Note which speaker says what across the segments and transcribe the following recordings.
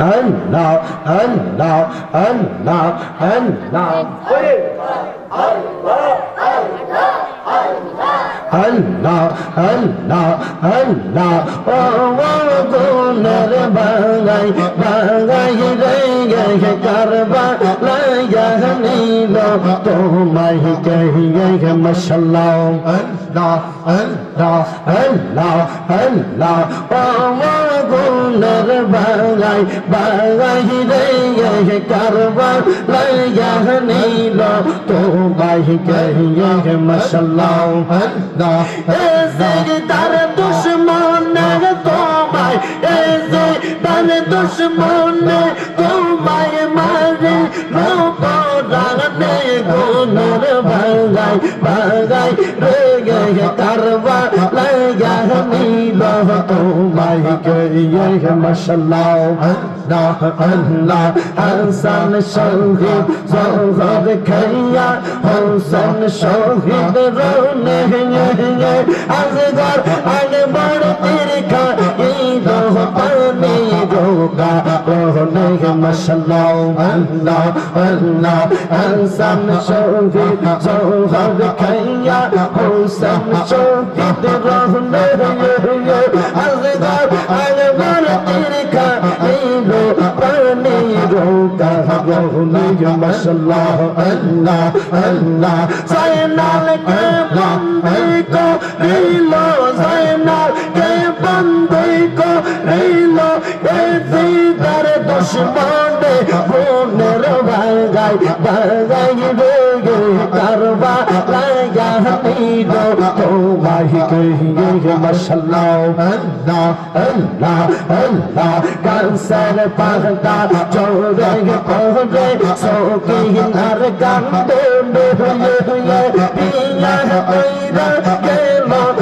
Speaker 1: আল্লাহ আল্লাহ আল্লাহ আল্লাহ আল্লাহ আল্লাহ আল্লাহ ও গুণের বাঙাই বাঙাই রে গে কারবা লাইয়া নীল তোমায় কহিয়ে মশাল্লাহ আল্লাহ আল্লাহ আল্লাহ আল্লাহ ও বাঙাই বাঙাই রে গে কারবা লাইয়া নীল। তোমায় কহিয়ে মশাল্লাহ আল্লাহ তার দুশ্মন তোমায় এসে তার দুশ্মন তোমায় মারে গুণর ভাগাই ভাগাই রে গে কারবা লাগা নীল তোমায় গিয়ে মশাল্লাহ, আল্লাহ আল্লাহ, হাসান শহীদ, জহর খাইয়া, হোসেন শহীদ, রোনে আজগর এই দোহ পানি রোগা রোনে মশাল্লাহ আল্লাহ আল্লাহ হাসান শহীদ জহর খাইয়া হোসেন শহীদ রোনে আজগর আগে বড় তিরখা এই পানি রোগা রোনে মশাল্লাহ আল্লাহ আল্লাহ সাইনাল কে বন্দে কো রিলো সাইনাল কে বন্দে কো রিলো এ সিদার দুশ্মনে বোনের ভাগাই ভাগাই রে কারবা লাগা নীলো তোমায় কহিয়ে মশাল্লাহ আল্লাহ আল্লাহ আল্লাহ কানসার পাগদা চোরে পরে সোকি নার নুয়ে হুয়ে পিয়া কইরা গেল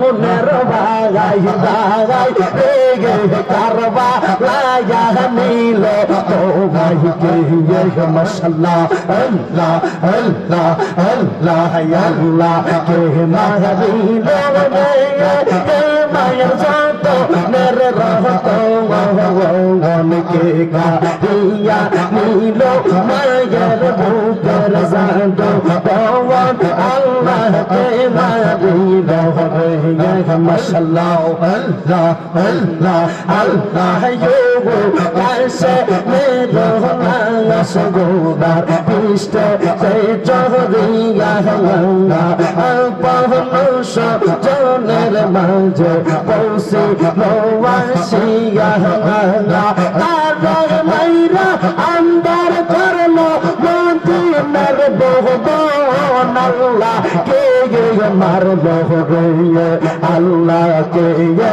Speaker 1: গুনের ভাগাই ভাগাই গে কারবা লায়া নীল। তো ভাই কে মশাল্লাহ, আল্লাহ আল্লাহ আল্লাহ আল্লাহ, কে মাগরিল কে মায়ের যত নের রহত অনেকে কাহিয়া নীল মায়ের বুকের জান্ত পবন আল্লাহ কে মারিল মশাল্লাহ আল্লাহ আল্লাহ আল্লাহ ইয়ো কাছে মেরো নাস গোদার পিষ্ট সে চহরিয়া হঙ্গা পবন জনের মাঝে পৌঁছে নওয়াসিয়া হঙ্গা তার মাইরা আন্দার করল মদিনার বহুবন আল্লাহ। কে গে মারলো রে? আল্লাহ কে গে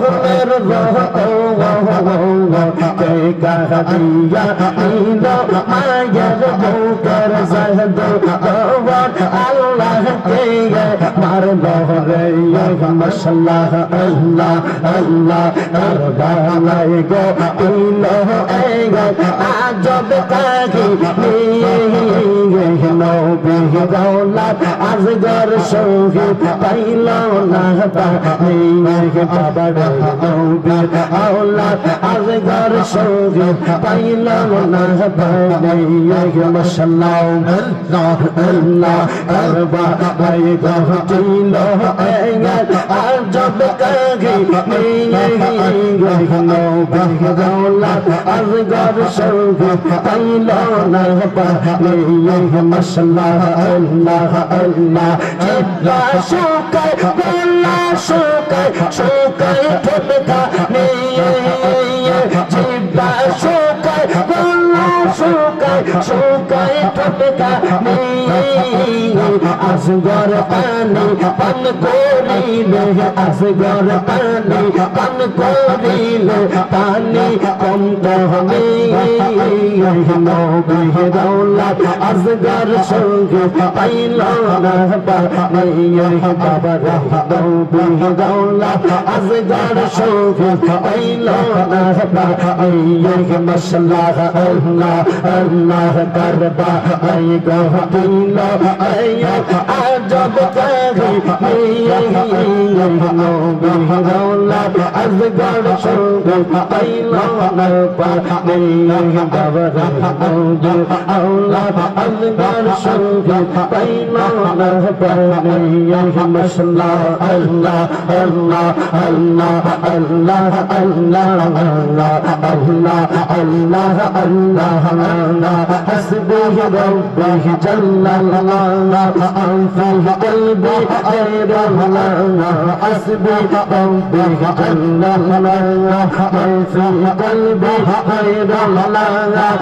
Speaker 1: নীল মায়ের বুকের জহদ আল্লাহ কে মার দহরে রে মশাল্লাহ আল্লাহ আল্লাহ আল্লাহ গো আল্লাহ আজব কাহি নৌলা আজগর সঙ্গে পাইল না বাবার নৌবীর আওলা আজগর সঙ্গে পাইল না মশাল্লাহ আল্লাহ আল্লাহ আর বাবা গহ তিন عجب کہیں نہیں نو بہدولت ازگر شرف تیلو نربہ لیہ مسئلہ اللہ اللہ جبا شوکر بولا شوکر شوکر ٹھپتا نہیں جبا شوکر بولا شوکر شوکر ٹھپتا نہیں আসগর পানি পান করিলে আসগর পানি পান করিলে পানি কম তো হবে নবী দৌলা আজগার সঙ্গে পাইল নাইয়ের বাবার নবী দৌলা আজগার সঙ্গে পাইল নাইয়ের মশলাহ আল্লাহ আল্লাহ করবা আই গো দিল আইয়া আজব কাহি আইয়া নবী দৌলা আজগার সঙ্গে পাইল নাইয়ের বাবার বাবা নবী আওলাদ আসগর সঙ্গে পাইল না পানি মশলা আল্লাহ আল্লাহ আল্লাহ আল্লাহ আল্লাহ আল্লাহ আল্লাহ আল্লাহ আল্লাহ حسبي ربي جل الله في قلبي غير الله حسبي ربي جل الله في قلبي غير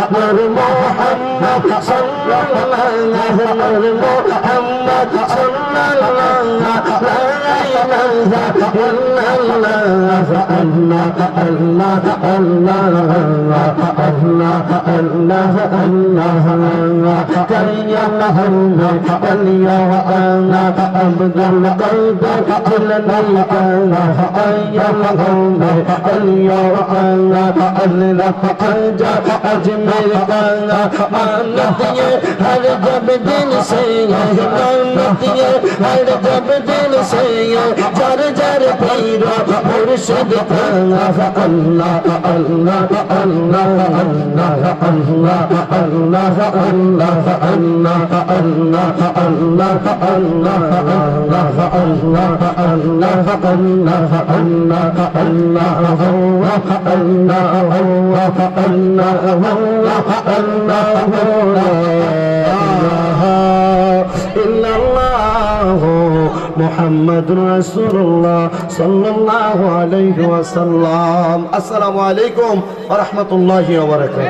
Speaker 1: الله نور محمد صلى الله نور محمد صلى الله لا إله إلا الله الله الله الله Allah Allah Allah kariya Allah kariya Allah abdul qalb kulan Allah ayya Allah kariya Allah Allah anja ajmer Allah Allah ye har jab din se ye Allah ye har jab din se ye jar jar paira murshid Allah Allah Allah Allah الله الله الله الله. الله الله الله الله الله الله الله الله الله الله هو الله هو الله هو الله لا Mohammad রাসূলুল্লাহ সাল্লাল্লাহু আলাইহি ওয়াসাল্লাম। আসসালামু আলাইকুম ওয়া রাহমাতুল্লাহি ওয়া বারাকাতুহু।